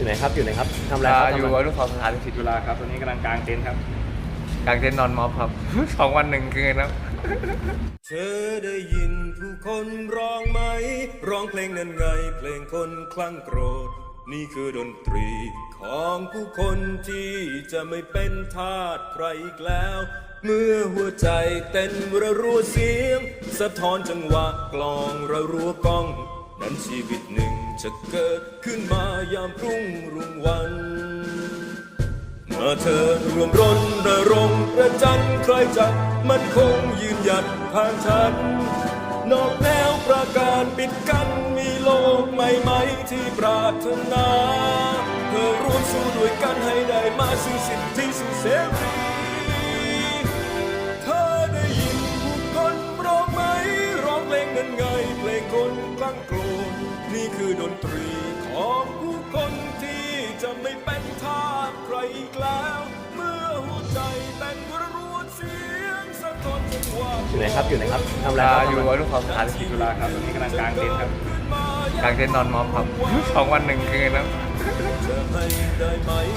อยู่ไหนครับอยู่ไหนครับทำอะไรอ่าครับอยู่ทำอะไรอนุสาวรีย์สถานสิทธิจุฬาครับตอนนี้กำลังกางเต็นท์ครับกางเต็นท์นอนม็อบครับ สองวันหนึ่งคืนครับเธอได้ยินผู้คนร้องไหม ร้องเพลงนั้นไง เพลงคนคลั่งโกรธ นี่คือดนตรีของผู้คนที่จะไม่เป็นทาสใครอีกแล้ว เมื่อหัวใจเต้นระรัวเสียง สะท้อนจังหวะกลองระรัวก้อง นั้นชีวิตหนึ่งจะเกิดขึ้นมายามรุ่งรุ่งวัน เมื่อเธอรวมรนระรงประจันใครจัดมันคงยืนหยัดผ่านฉัน นอกแนวประการปิดกั้นมีโลกใหม่ไหมที่ปรารถนาเพื่อร่วมสู้ด้วยกันให้ได้มาซึ่งสิทธิซึ่เสรี คนกลั้งโกรธนี่คือดนตรีของผู้คนที่จะไม่เป็นทาสใครอีกแล้ว เมื่อหัวใจเต้นรัวเสียงสะท้อนจังหวะอยู่ไหนครับอยู่ไหนครับทำอะไรอ่าครับอยู่ทำอะไรอนุสาวรีย์สถานสิทธิจุฬาครับตอนนี้กำลังกางเต็นท์ครับกางเต็นท์นอนม็อบครับสองวันหนึ่งคืนครับ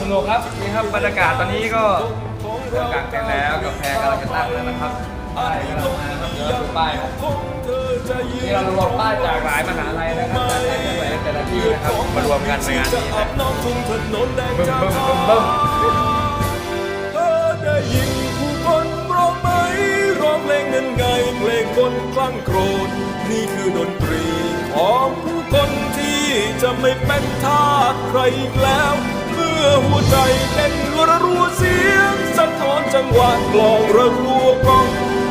สนุกครับนี่ครับบรรยากาศตอนนี้ก็เริ่มกางเต็นท์แล้วกาแฟกำลังจะตั้งแล้วนะครับป้ายกำลังมาครับเยวดูป้ายครับของเธอจะยืนนี่เรารวมป้ายจากหลายมหาลัยนะครับจากหลายจังหวัดแต่ละที่นะครับมารวมกันในงานนี้นะบึ้มจ้าบึ้มบึ้มบึ้มได้ยินผู้คนร้องไหมร้องเพลงนั้นไงเพลงคนคลั่งโกรธนี่คือดนตรี จะไม่เป็นทาสใครอีกแล้ว เมื่อหัวใจเต้นระรัวเสียงสะท้อนจังหวะกลองระรัวกลอง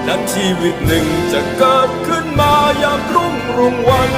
นั้นชีวิตหนึ่งจะเกิดขึ้นมายามรุ่งรุ่งวัน